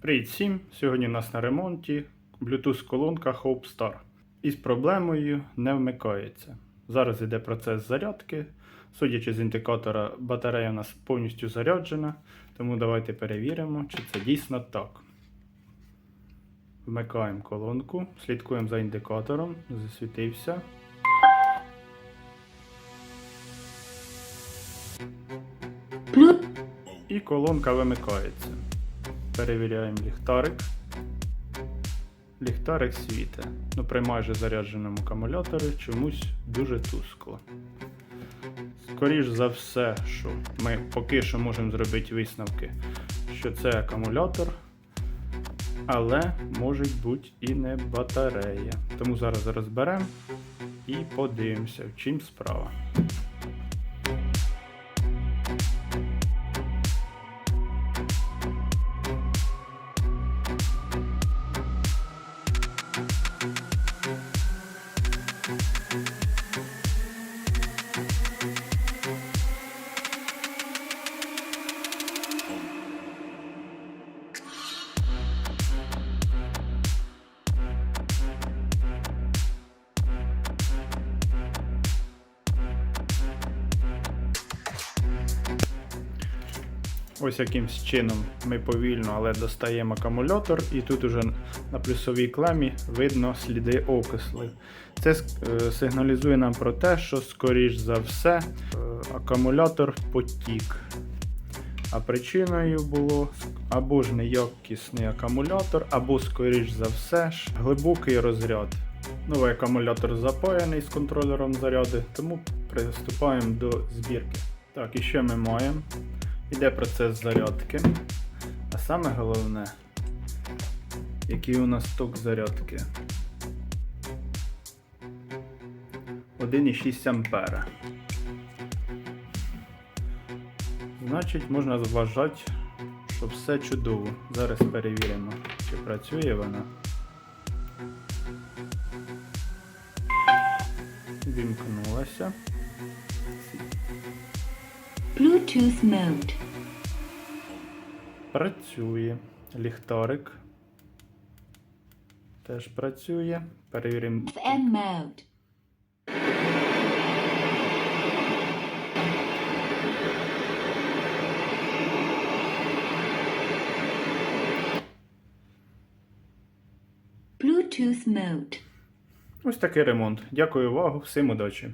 Привіт всім! Сьогодні у нас на ремонті Bluetooth колонка Hope Star. Із проблемою не вмикається. Зараз йде процес зарядки. Судячи з індикатора, батарея у нас повністю заряджена, тому давайте перевіримо, чи це дійсно так. Вмикаємо колонку, слідкуємо за індикатором, засвітився. І колонка вимикається. Перевіряємо ліхтарик. Ліхтарик світе. Ну, при майже зарядженому акумуляторі чомусь дуже тускло. Скоріш за все, що ми поки що можемо зробити висновки, що це акумулятор, але може бути і не батарея. Тому зараз розберемо і подивимося, в чим справа. Ось якимсь чином ми повільно, але достаємо акумулятор, і тут уже на плюсовій клемі видно сліди окислів. Це е, сигналізує нам про те, що, скоріш за все, е, акумулятор потік. А причиною було або ж неякісний акумулятор, або, скоріш за все, ж глибокий розряд. Новий акумулятор запаяний з контролером заряду, тому приступаємо до збірки. Так, і що ми маємо? Іде процес зарядки. А саме головне, який у нас ток зарядки. 1,6 ампера. Значить, можна вважати, що все чудово. Зараз перевіримо, чи працює вона. Вімкнулася. Bluetooth mode. Працює. Ліхтарик. Теж працює. Перевіримо. FM mode. Bluetooth mode. Ось такий ремонт. Дякую увагу, всім удачі!